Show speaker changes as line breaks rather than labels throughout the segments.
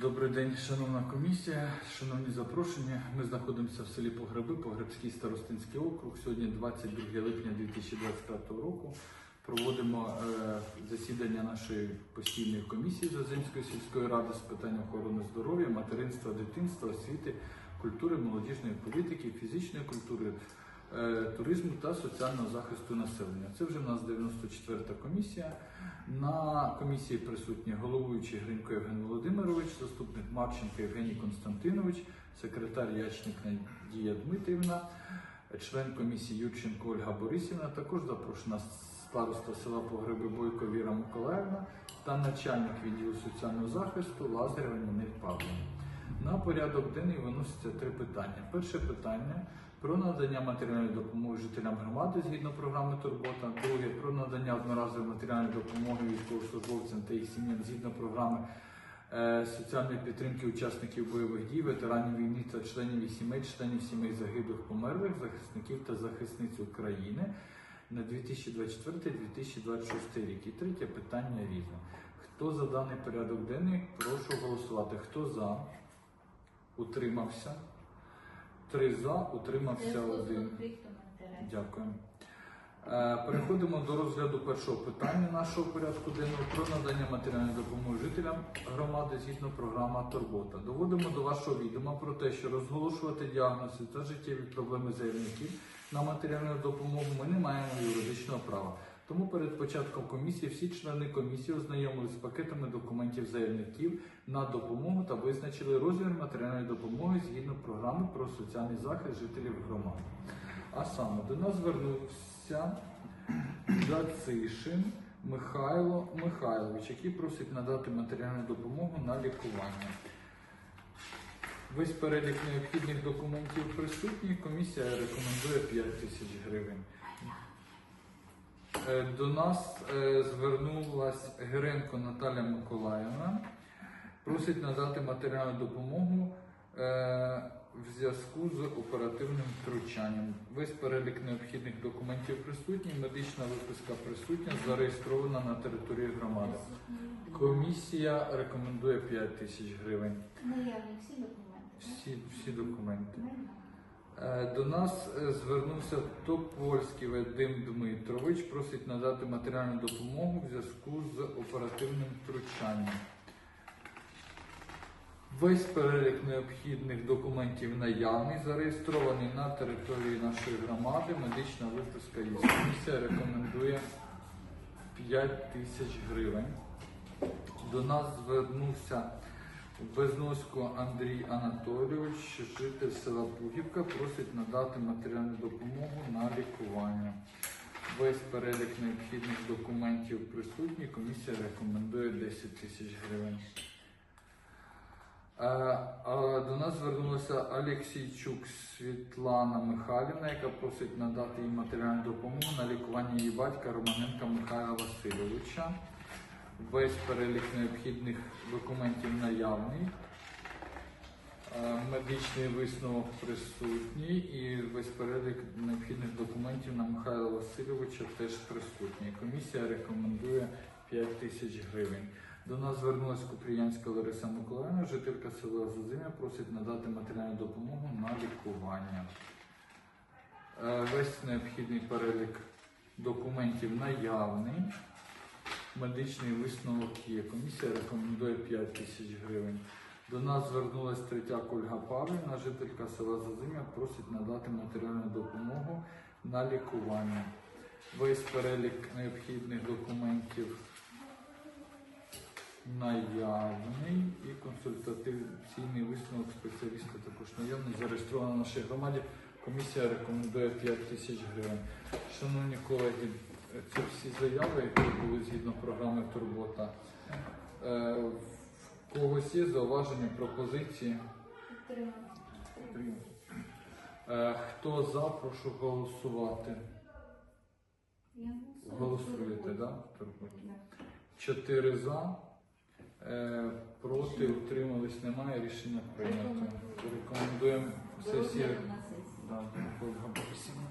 Добрий день, шановна комісія, шановні запрошені. Ми знаходимося в селі Погреби, Погребський старостинський округ. Сьогодні 22 липня 2025 року. Проводимо е, засідання нашої постійної комісії Заземської сільської ради з питань охорони здоров'я, материнства, дитинства, освіти, культури, молодіжної політики, фізичної культури, туризму та соціального захисту населення. Це вже в нас 94-та комісія. На комісії присутні головуючий Гринько Євген Володимирович, заступник Марченко Євгеній Константинович, секретар Ячник Надія Дмитрівна, член комісії Юрченко Ольга Борисівна, також запрошена староста села Погреби Бойко Віра Миколаївна та начальник відділу соціального захисту Лазарєва Нінель Павлівна. На порядок денний виносяться три питання. Перше питання про надання матеріальної допомоги жителям громади згідно програми Турбота. Друге про надання одноразової матеріальної допомоги військовослужбовцям та їх сім'ям згідно програми е, соціальної підтримки учасників бойових дій, ветеранів війни та членів їх сімей, членів сімей загиблих померлих, захисників та захисниць України на 2024-2026 рік. І третє питання різне. Хто за даний порядок денний? Прошу голосувати. Хто за? Утримався. Три за, утримався один. Дякую. Е, Переходимо до розгляду першого питання нашого порядку денного про надання матеріальної допомоги жителям громади згідно програми Турбота. Доводимо до вашого відома про те, що розголошувати діагнози та життєві проблеми заявників на матеріальну допомогу ми не маємо юридичного права. Тому перед початком комісії всі члени комісії ознайомилися з пакетами документів заявників на допомогу та визначили розмір матеріальної допомоги згідно програми про соціальний захист жителів громади. А саме до нас звернувся Зацишин Михайло Михайлович, який просить надати матеріальну допомогу на лікування. Весь перелік необхідних документів присутній. Комісія рекомендує 5 тисяч гривень. Е, До нас е, звернулась Геренко Наталя Миколаївна. Просить надати матеріальну допомогу е, в зв'язку з оперативним втручанням. Весь перелік необхідних документів присутній, медична виписка присутня, зареєстрована на території громади. Комісія рекомендує 5 тисяч гривень.
Наявні всі документи.
Всі, всі документи. Е, До нас е, звернувся Топольський Вадим Дмитрович, просить надати матеріальну допомогу в зв'язку з оперативним втручанням. Весь перелік необхідних документів наявний, зареєстрований на території нашої громади. Медична виписка є. Комісія рекомендує 5 тисяч гривень. До нас звернувся Безносько Андрій Анатолійович, житель села Пугівка, просить надати матеріальну допомогу на лікування. Весь перелік необхідних документів присутній. Комісія рекомендує 10 тисяч гривень. Е, До нас звернулася Алексійчук Світлана Михайлівна, яка просить надати їй матеріальну допомогу на лікування її батька Романенка Михайла Васильовича. Весь перелік необхідних документів наявний. Е, Медичний висновок присутній і весь перелік необхідних документів на Михайла Васильовича теж присутній. Комісія рекомендує 5 тисяч гривень. До нас звернулася Купріянська Лариса Миколаївна, жителька села Зазимя, просить надати матеріальну допомогу на лікування. Е, Весь необхідний перелік документів наявний. Медичний висновок є. Комісія рекомендує 5 тисяч гривень. До нас звернулася Третяк Ольга Павлівна, жителька села Зазимя, просить надати матеріальну допомогу на лікування. Весь перелік необхідних документів наявний і консультаційний висновок спеціаліста також наявний, зареєстровано в нашій громаді. Комісія рекомендує 5 тисяч гривень. Шановні колеги, це всі заяви, які були згідно програми Турбота. Е, В когось є зауваження, пропозиції? Е, Хто за, прошу голосувати. Голосуєте, так? Чотири за. Е, Проти, утримались, немає. Рішення прийнято. Рекомендуємо сесії.
Розгляду на сесії.
Да, Ольга Борисівна.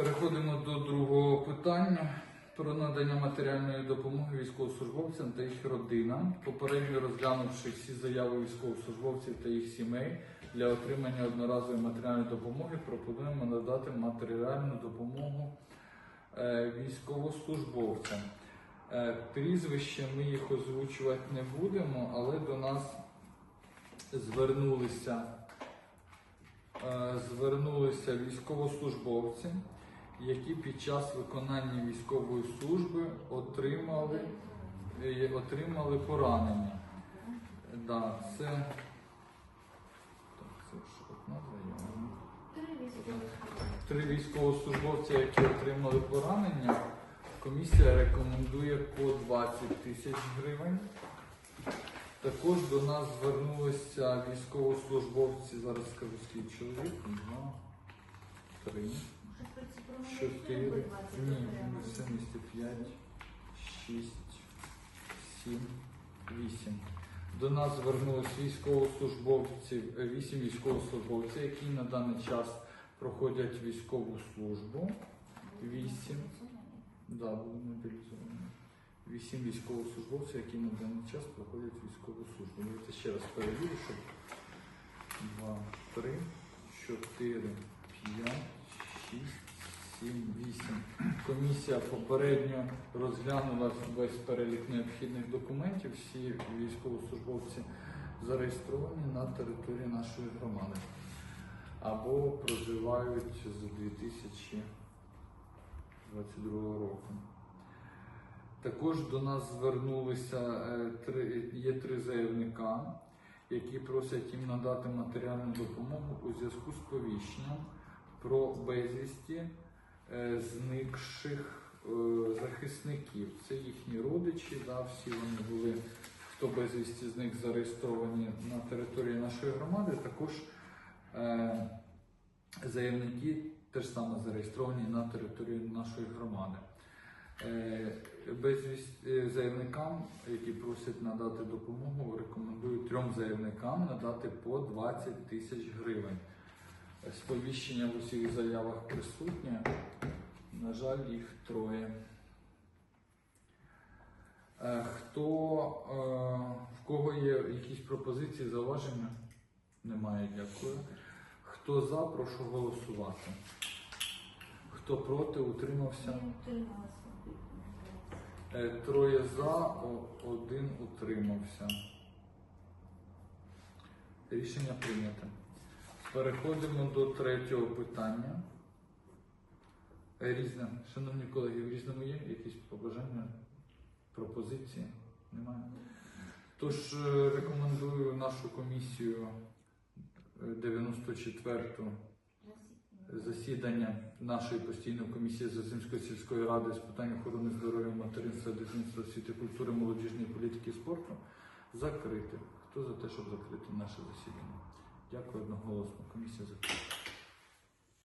Переходимо до другого питання. про надання матеріальної допомоги військовослужбовцям та їх родинам, попередньо розглянувши всі заяви військовослужбовців та їх сімей для отримання одноразової матеріальної допомоги, пропонуємо надати матеріальну допомогу е, військовослужбовцям. Е, Прізвище ми їх озвучувати не будемо, але до нас звернулися, е, звернулися військовослужбовці, які під час виконання військової служби отримали, е, отримали поранення. Да, це, так, це ж одна.
Три
військовослужбовці, які отримали поранення, комісія рекомендує по 20 тисяч гривень. Також до нас звернулися військовослужбовці, зараз скажу скільки чоловік, два, три, чотири, ні, все місті п'ять, шість, сім, вісім. До нас звернулись військовослужбовці, е, вісім військовослужбовців, які на даний час проходять військову службу. Вісім. Да, були мобілізовані. Вісім військовослужбовців, які на даний час проходять військову службу. Давайте ще раз перевірю, щоб два, три, чотири, п'ять, шість, сім, вісім. Комісія попередньо розглянула весь перелік необхідних документів. Всі військовослужбовці зареєстровані на території нашої громади або проживають з 2022 року. Також до нас звернулися е, є три заявника, які просять їм надати матеріальну допомогу у зв'язку з повіщенням про безвісті е, зникших е, захисників. Це їхні родичі, да, всі вони були, хто безвісті з них зареєстровані на території нашої громади. Також е, заявники теж саме зареєстровані на території нашої громади. Безвість заявникам, які просять надати допомогу, рекомендую трьом заявникам надати по 20 тисяч гривень. Сповіщення в усіх заявах присутнє. На жаль, їх троє. Е, Хто е, в кого є якісь пропозиції, зауваження? Немає, дякую. Хто за, прошу голосувати. Хто проти, утримався. Е, Троє за, один утримався. Рішення прийнято. Переходимо до третього питання. Е, Різне. Шановні колеги, в різному є якісь побажання, пропозиції? Немає. Тож е, рекомендую нашу комісію е, 94-ту засідання нашої постійної комісії Зазимської сільської ради з питань охорони здоров'я, материнства, дитинства, освіти, культури, молодіжної політики і спорту закрити. Хто за те, щоб закрити наше засідання? Дякую одноголосно. Комісія закрита.